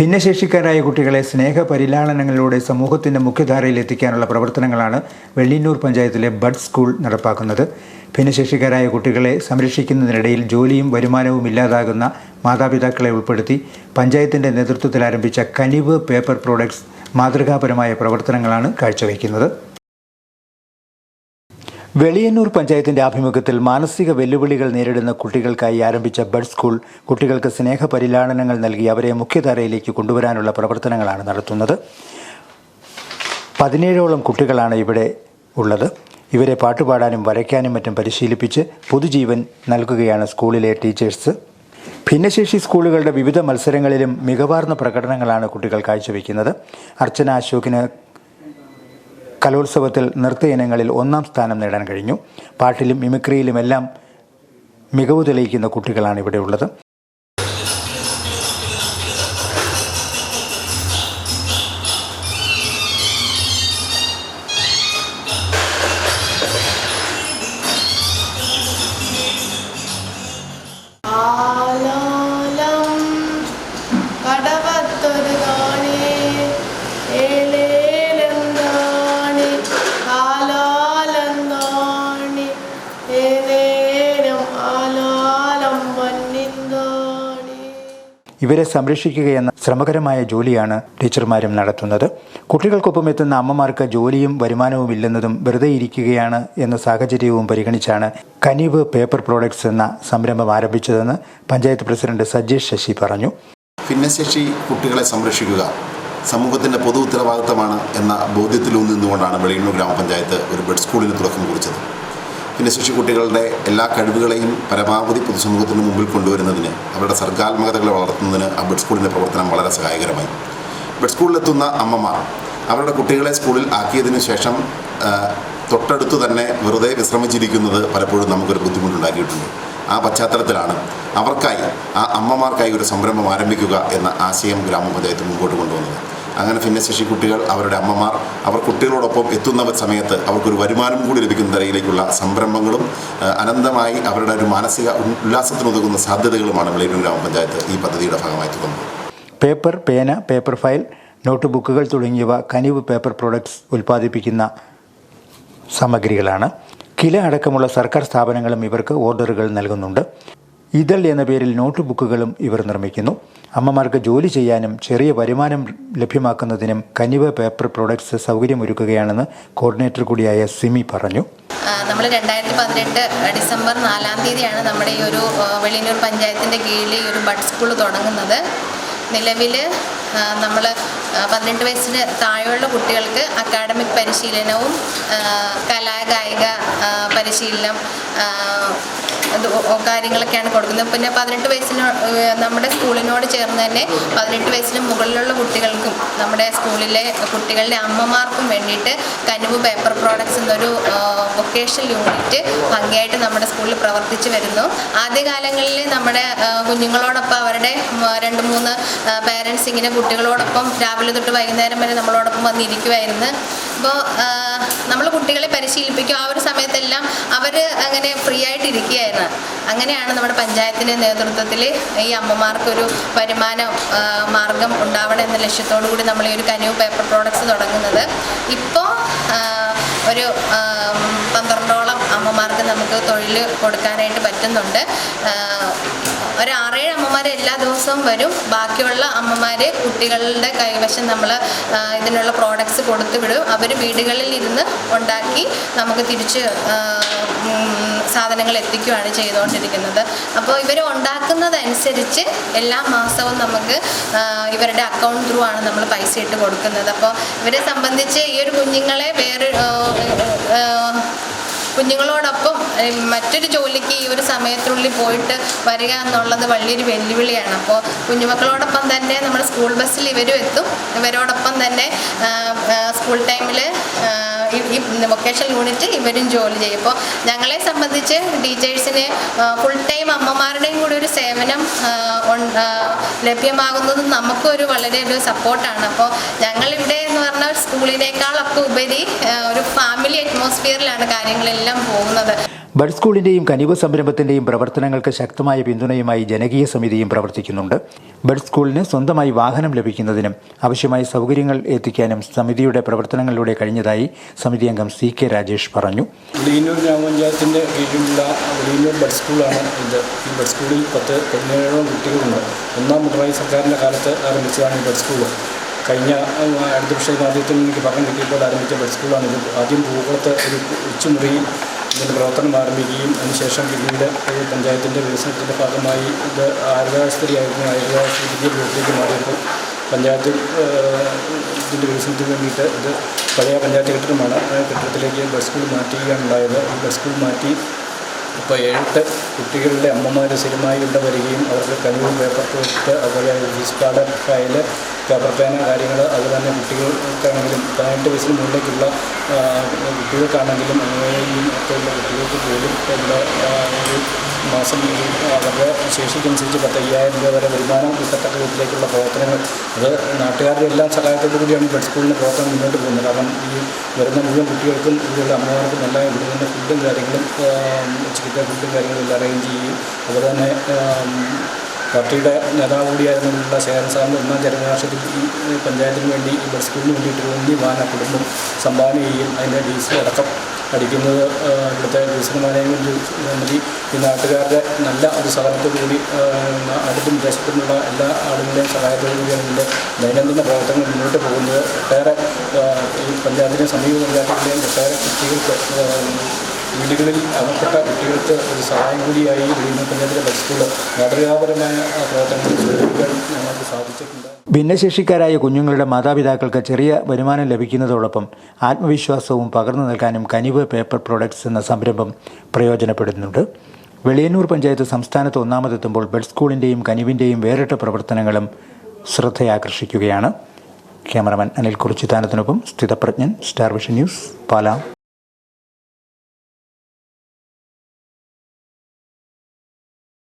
ഭിന്നശേഷിക്കാരായ കുട്ടികളെ സ്നേഹപരിലാളനങ്ങളിലൂടെ സമൂഹത്തിന്റെ മുഖ്യധാരയിൽ എത്തിക്കാനുള്ള പ്രവർത്തനങ്ങളാണ് വെള്ളിന്നൂർ പഞ്ചായത്തിലെ ബഡ് സ്കൂൾ നടപ്പാക്കുന്നത്. ഭിന്നശേഷിക്കാരായ കുട്ടികളെ സംരക്ഷിക്കുന്നതിനിടയിൽ ജോലിയും വരുമാനവും ഇല്ലാതാകുന്ന മാതാപിതാക്കളെ ഉൾപ്പെടുത്തി പഞ്ചായത്തിന്റെ നേതൃത്വത്തിൽ ആരംഭിച്ച കനിവ് പേപ്പർ പ്രോഡക്ട്സ് മാതൃകാപരമായ പ്രവർത്തനങ്ങളാണ് കാഴ്ചവെക്കുന്നത്. വെളിയന്നൂർ പഞ്ചായത്തിന്റെ ആഭിമുഖ്യത്തിൽ മാനസിക വെല്ലുവിളികൾ നേരിടുന്ന കുട്ടികൾക്കായി ആരംഭിച്ച ബഡ് സ്കൂൾ കുട്ടികൾക്ക് സ്നേഹ പരിലാളനങ്ങൾ നൽകി അവരെ മുഖ്യധാരയിലേക്ക് കൊണ്ടുവരാനുള്ള പ്രവർത്തനങ്ങളാണ് നടത്തുന്നത്. പതിനേഴോളം കുട്ടികളാണ് ഇവിടെ ഉള്ളത്. ഇവരെ പാട്ടുപാടാനും വരയ്ക്കാനും മറ്റും പരിശീലിപ്പിച്ച് പുതുജീവൻ നൽകുകയാണ് സ്കൂളിലെ ടീച്ചേഴ്സ്. ഭിന്നശേഷി സ്കൂളുകളുടെ വിവിധ മത്സരങ്ങളിലും മികവാർന്ന പ്രകടനങ്ങളാണ് കുട്ടികൾ കാഴ്ചവെക്കുന്നത്. അർച്ചന അശോകിന് കലോത്സവത്തിൽ നൃത്ത ഇനങ്ങളിൽ ഒന്നാം സ്ഥാനം നേടാൻ കഴിഞ്ഞു. പാട്ടിലും മിമിക്രിയിലുമെല്ലാം മികവ് തെളിയിക്കുന്ന കുട്ടികളാണ് ഇവിടെ ഇവരെ സംരക്ഷിക്കുകയെന്ന ശ്രമകരമായ ജോലിയാണ് ടീച്ചർമാരും നടത്തുന്നത്. കുട്ടികൾക്കൊപ്പം എത്തുന്ന അമ്മമാർക്ക് ജോലിയും വരുമാനവും ഇല്ലെന്നതും വെറുതെ ഇരിക്കുകയാണ് എന്ന സാഹചര്യവും പരിഗണിച്ചാണ് കനീവ് പേപ്പർ പ്രോഡക്ട്സ് എന്ന സംരംഭം ആരംഭിച്ചതെന്ന് പഞ്ചായത്ത് പ്രസിഡന്റ് സജീഷ് ശശി പറഞ്ഞു. ഭിന്നശേഷി കുട്ടികളെ സംരക്ഷിക്കുക സമൂഹത്തിന്റെ പൊതു ഉത്തരവാദിത്തമാണ് എന്ന ബോധ്യത്തിലൂന്നിന്നുകൊണ്ടാണ് വെളിയന്നൂർ ഗ്രാമപഞ്ചായത്ത് ഒരു ബെഡ് സ്കൂളിന് തുടക്കം കുറിച്ചത്. ഭിന്നശേഷി കുട്ടികളുടെ എല്ലാ കഴിവുകളെയും പരമാവധി പൊതുസമൂഹത്തിന് മുമ്പിൽ കൊണ്ടുവരുന്നതിന് അവരുടെ സർഗാത്മകതകളെ വളർത്തുന്നതിന് ആ ബെഡ് സ്കൂളിന്റെ പ്രവർത്തനം വളരെ സഹായകരമായി. ബെഡ് സ്കൂളിലെത്തുന്ന അമ്മമാർ അവരുടെ കുട്ടികളെ സ്കൂളിൽ ആക്കിയതിനു ശേഷം തൊട്ടടുത്തു തന്നെ വെറുതെ വിശ്രമിച്ചിരിക്കുന്നത് പലപ്പോഴും നമുക്കൊരു ബുദ്ധിമുട്ടുണ്ടാക്കിയിട്ടുണ്ട്. ആ പശ്ചാത്തലത്തിലാണ് അവർക്കായി ആ അമ്മമാർക്കായി ഒരു സംരംഭം ആരംഭിക്കുക എന്ന ആശയം ഗ്രാമപഞ്ചായത്ത് മുമ്പോട്ട് കൊണ്ടുവന്നത്. അങ്ങനെ ഭിന്നശേഷി കുട്ടികൾ അവരുടെ അമ്മമാർ അവർ കുട്ടികളോടൊപ്പം എത്തുന്ന സമയത്ത് അവർക്കൊരു വരുമാനം കൂടി ലഭിക്കുന്ന നിലയിലേക്കുള്ള സംരംഭങ്ങളും അനന്തമായി അവരുടെ ഒരു മാനസിക ഉല്ലാസത്തിനുതകുന്ന സാധ്യതകളുമാണ് വെളിയൂർ ഗ്രാമപഞ്ചായത്ത് ഈ പദ്ധതിയുടെ ഭാഗമായി തുടങ്ങുന്നത്. പേപ്പർ പേന പേപ്പർ ഫയൽ നോട്ട് ബുക്കുകൾ തുടങ്ങിയവ കനിവ് പേപ്പർ പ്രോഡക്ട്സ് ഉൽപ്പാദിപ്പിക്കുന്ന സാമഗ്രികളാണ്. കില അടക്കമുള്ള സർക്കാർ സ്ഥാപനങ്ങളും ഇവർക്ക് ഓർഡറുകൾ നൽകുന്നുണ്ട്. ഇതൾ എന്ന പേരിൽ നോട്ട് ബുക്കുകളും ഇവർ നിർമ്മിക്കുന്നു. അമ്മമാർക്ക് ജോലി ചെയ്യാനും ചെറിയ വരുമാനം ലഭ്യമാക്കുന്നതിനും കനിവ പേപ്പർ പ്രോഡക്ട്സ് സൗകര്യമൊരുക്കുകയാണെന്ന് കോർഡിനേറ്റർ കൂടിയായ സിമി പറഞ്ഞു. നമ്മൾ രണ്ടായിരത്തി പതിനെട്ട് ഡിസംബർ നാലാം തീയതിയാണ് നമ്മുടെ ഈ ഒരു വെളിയന്നൂർ പഞ്ചായത്തിന്റെ കീഴിൽ ഈ ഒരു ബഡ് സ്കൂൾ തുടങ്ങുന്നത്. നിലവിൽ നമ്മൾ പതിനെട്ട് വയസ്സിന് താഴെയുള്ള കുട്ടികൾക്ക് അക്കാഡമിക് പരിശീലനവും കലാകായിക പരിശീലനം കാര്യങ്ങളൊക്കെയാണ് കൊടുക്കുന്നത്. പിന്നെ പതിനെട്ട് വയസ്സിന് നമ്മുടെ സ്കൂളിനോട് ചേർന്ന് തന്നെ പതിനെട്ട് വയസ്സിന് മുകളിലുള്ള കുട്ടികൾക്കും നമ്മുടെ സ്കൂളിലെ കുട്ടികളുടെ അമ്മമാർക്കും വേണ്ടിയിട്ട് കനുവ് പേപ്പർ പ്രോഡക്ട്സ് എന്നൊരു വൊക്കേഷണൽ യൂണിറ്റ് ഭംഗിയായിട്ട് നമ്മുടെ സ്കൂളിൽ പ്രവർത്തിച്ചു വരുന്നു. ആദ്യകാലങ്ങളിൽ നമ്മുടെ കുഞ്ഞുങ്ങളോടൊപ്പം അവരുടെ രണ്ട് മൂന്ന് പേരൻസ് ഇങ്ങനെ കുട്ടികളോടൊപ്പം രാവിലെ തൊട്ട് വൈകുന്നേരം വരെ നമ്മളോടൊപ്പം വന്നിരിക്കുമായിരുന്നു അപ്പോൾ നമ്മൾ കുട്ടികളെ പരിശീലിപ്പിക്കും. ആ ഒരു സമയത്തെല്ലാം അവർ അങ്ങനെ ഫ്രീ ആയിട്ട് ഇരിക്കുകയായിരുന്നു അങ്ങനെയാണ് നമ്മുടെ പഞ്ചായത്തിന്റെ നേതൃത്വത്തിൽ ഈ അമ്മമാർക്കൊരു വരുമാന മാർഗം ഉണ്ടാവണം എന്ന ലക്ഷ്യത്തോടു കൂടി നമ്മൾ ഈ ഒരു കനിവ് പേപ്പർ പ്രോഡക്ട്സ് തുടങ്ങുന്നത്. ഇപ്പോൾ ഒരു പന്ത്രണ്ടോളം അമ്മമാർക്ക് നമുക്ക് തൊഴിൽ കൊടുക്കാനായിട്ട് പറ്റുന്നുണ്ട്. ഒരു ആറേഴ് അമ്മമാർ എല്ലാ ദിവസവും വരും. ബാക്കിയുള്ള അമ്മമാർ കുട്ടികളുടെ കൈവശം നമ്മൾ ഇതിനുള്ള പ്രോഡക്ട്സ് കൊടുത്തു വിടും. അവർ വീടുകളിൽ ഇരുന്ന് ഉണ്ടാക്കി നമുക്ക് തിരിച്ച് സാധനങ്ങൾ എത്തിക്കുകയാണ് ചെയ്തുകൊണ്ടിരിക്കുന്നത്. അപ്പോൾ ഇവർ ഉണ്ടാക്കുന്നതനുസരിച്ച് എല്ലാ മാസവും നമുക്ക് ഇവരുടെ അക്കൗണ്ട് ത്രൂ ആണ് നമ്മൾ പൈസ ഇട്ട് കൊടുക്കുന്നത്. അപ്പോൾ ഇവരെ സംബന്ധിച്ച് ഈ ഒരു കുഞ്ഞുങ്ങളെ വേറെ കുഞ്ഞുങ്ങളോടൊപ്പം മറ്റൊരു ജോലിക്ക് ഈ ഒരു സമയത്തിനുള്ളിൽ പോയിട്ട് വരിക എന്നുള്ളത് വലിയൊരു വെല്ലുവിളിയാണ്. അപ്പോൾ കുഞ്ഞുമക്കളോടൊപ്പം തന്നെ നമ്മുടെ സ്കൂൾ ബസ്സിൽ ഇവരും എത്തും. ഇവരോടൊപ്പം തന്നെ സ്കൂൾ ടൈമിൽ ഈ വൊക്കേഷണൽ യൂണിറ്റ് ഇവരും ജോലി ചെയ്യും. അപ്പോൾ ഞങ്ങളെ സംബന്ധിച്ച് ടീച്ചേഴ്സിന് ഫുൾ ടൈം അമ്മമാരുടെയും കൂടി ഒരു സേവനം ലഭ്യമാകുന്നത് നമുക്കൊരു വളരെ ഒരു സപ്പോർട്ടാണ് അപ്പോൾ ഞങ്ങളിവിടെ എന്ന് പറഞ്ഞാൽ സ്കൂളിനേക്കാളൊക്കെ ഉപരി ഒരു ഫാമിലി അറ്റ്മോസ്ഫിയറിലാണ് കാര്യങ്ങളെല്ലാം പോകുന്നത്. ബഡ് സ്കൂളിന്റെയും കനിവ് സംരംഭത്തിന്റെയും പ്രവർത്തനങ്ങൾക്ക് ശക്തമായ പിന്തുണയുമായി ജനകീയ സമിതിയും പ്രവർത്തിക്കുന്നുണ്ട്. ബഡ് സ്കൂളിന് സ്വന്തമായി വാഹനം ലഭിക്കുന്നതിനും ആവശ്യമായ സൗകര്യങ്ങൾ എത്തിക്കാനും സമിതിയുടെ പ്രവർത്തനങ്ങളിലൂടെ കഴിഞ്ഞതായി സമിതി അംഗം സി കെ രാജേഷ് പറഞ്ഞു. വെളിയന്നൂർ ഗ്രാമപഞ്ചായത്തിന്റെ കീഴിലുള്ള വെളിയന്നൂർ ബഡ് സ്കൂളാണ് ഇത്. ഈ ബഡ് സ്കൂളിൽ പത്ത് പതിനേഴോളം കുട്ടികളുണ്ട്. ഒന്നാം പിണറായി സർക്കാരിന്റെ കാലത്ത് ആരംഭിച്ചതാണ് ഈ ബഡ് സ്കൂൾ കഴിഞ്ഞ അടുത്ത പക്ഷേ ആദ്യത്തിൽ എനിക്ക് പഠനം കിട്ടിയപ്പോൾ ആരംഭിച്ച ബഡ് ഇത്. ആദ്യം പൂക്കുളത്ത് ഒരു ഉച്ചമുറിയിൽ ഇതിന്റെ പ്രവർത്തനം ആരംഭിക്കുകയും അതിനുശേഷം പിന്നീട് പഞ്ചായത്തിന്റെ വികസനത്തിന്റെ ഭാഗമായി ഇത് ആയുർവേദാശുപത്രിയായിരുന്നു ആയിരുന്നു പുതിയ വീട്ടിലേക്ക് മാറിയപ്പോൾ പഞ്ചായത്ത് ഇതിന്റെ വികസനത്തിന് വേണ്ടിയിട്ട് ഇത് പഴയ പഞ്ചായത്ത് കെട്ടിടമാണ് കെട്ടിടത്തിലേക്ക് ബസ് സ്കൂൾ മാറ്റുകയാണ് ഉണ്ടായത്. ഈ ബസ് സ്കൂൾ മാറ്റി ഇപ്പോൾ ഏഴെട്ട് കുട്ടികളുടെ അമ്മമാർ സ്ഥിരമായി ഇവിടെ വരികയും അവർക്ക് കഴിവും പേപ്പർ കൊടുത്ത് അതുപോലെ ഫീസ് കാർഡ് ഫയൽ പേപ്പർ പേന കാര്യങ്ങൾ അതുപോലെ തന്നെ കുട്ടികൾക്കാണെങ്കിലും പതിനെട്ട് വയസ്സിന് മുകളിലേക്കുള്ള കുട്ടികൾക്കാണെങ്കിലും അങ്ങനെയും ഒക്കെയുള്ള കുട്ടികൾക്ക് പോലും നമ്മുടെ മാസം അവരുടെ ശേഷിക്കനുസരിച്ച് പത്ത് അയ്യായിരം രൂപ വരെ വരുമാനം കിട്ടത്തക്ക വിധത്തിലേക്കുള്ള പ്രവർത്തനങ്ങൾ. അത് നാട്ടുകാരുടെ എല്ലാം സഹായത്തോടു കൂടിയാണ് ബഡ് സ്കൂളിന്റെ പ്രവർത്തനം മുന്നോട്ട് പോകുന്നത്. കാരണം ഈ വരുന്ന മുഴുവൻ കുട്ടികൾക്കും ഇവിടെയുള്ള അമ്മമാർക്കും എല്ലാം ഇവിടെ തന്നെ ഫുഡും കാര്യങ്ങളും ചികിത്സാ ഫുഡും കാര്യങ്ങളും എല്ലാം അറേഞ്ച് ചെയ്യും. അതുപോലെ തന്നെ പാർട്ടിയുടെ നേതാവ് കൂടിയായിരുന്നുള്ള ശേഖരൻ സാറിന്റെ ഒന്നാം ചരമവാർഷികത്തിൽ ഈ പഞ്ചായത്തിന് വേണ്ടി ഈ ബസ് സ്കൂളിന് വേണ്ടിയിട്ട് വലിയ വാന കുടുംബം സംഭാവന ചെയ്യും അതിന്റെ ഡീസൽ അടക്കം അടിക്കുന്നത് ഇവിടുത്തെ വികസന മതി ഈ നാട്ടുകാരുടെ നല്ല ഒരു സഹകരണത്തോടു കൂടി ആ, അടുത്തും പ്രദേശത്തുനിന്നുള്ള എല്ലാ ആളുകളുടെയും സഹായത്തോടു കൂടിയാണ് ഇതിന്റെ ദൈനംദിന പ്രവർത്തനങ്ങൾ മുന്നോട്ട് പോകുന്നത്. ഒട്ടേറെ ഈ പഞ്ചായത്തിലെ സമീപ പഞ്ചായത്തിന്റെയും ഒട്ടേറെ കുട്ടികൾക്ക് വീടുകളിൽ അകപ്പെട്ട കുട്ടികൾക്ക് ഒരു സഹായം കൂടിയായി വീടിനത്തിന്റെ ബസ്സുകൾ ബസ് സ്കൂൾ മാതൃകാപരമായ പ്രവർത്തനങ്ങൾ ഞങ്ങൾക്ക് സാധിച്ചിട്ടുണ്ട്. ഭിന്നശേഷിക്കാരായ കുഞ്ഞുങ്ങളുടെ മാതാപിതാക്കൾക്ക് ചെറിയ വരുമാനം ലഭിക്കുന്നതോടൊപ്പം ആത്മവിശ്വാസവും പകർന്നു നൽകാനും കനിവ് പേപ്പർ പ്രോഡക്ട്സ് എന്ന സംരംഭം പ്രയോജനപ്പെടുന്നുണ്ട്. വെളിയന്നൂർ പഞ്ചായത്ത് സംസ്ഥാനത്ത് ഒന്നാമതെത്തുമ്പോൾ ബെഡ് സ്കൂളിന്റെയും കനിവിന്റെയും വേറിട്ട പ്രവർത്തനങ്ങളും ശ്രദ്ധയാകർഷിക്കുകയാണ്. Cameraman Anil കുറിച്ചിത്താനത്തിനൊപ്പം Sthithaprajnan star vision news Pala.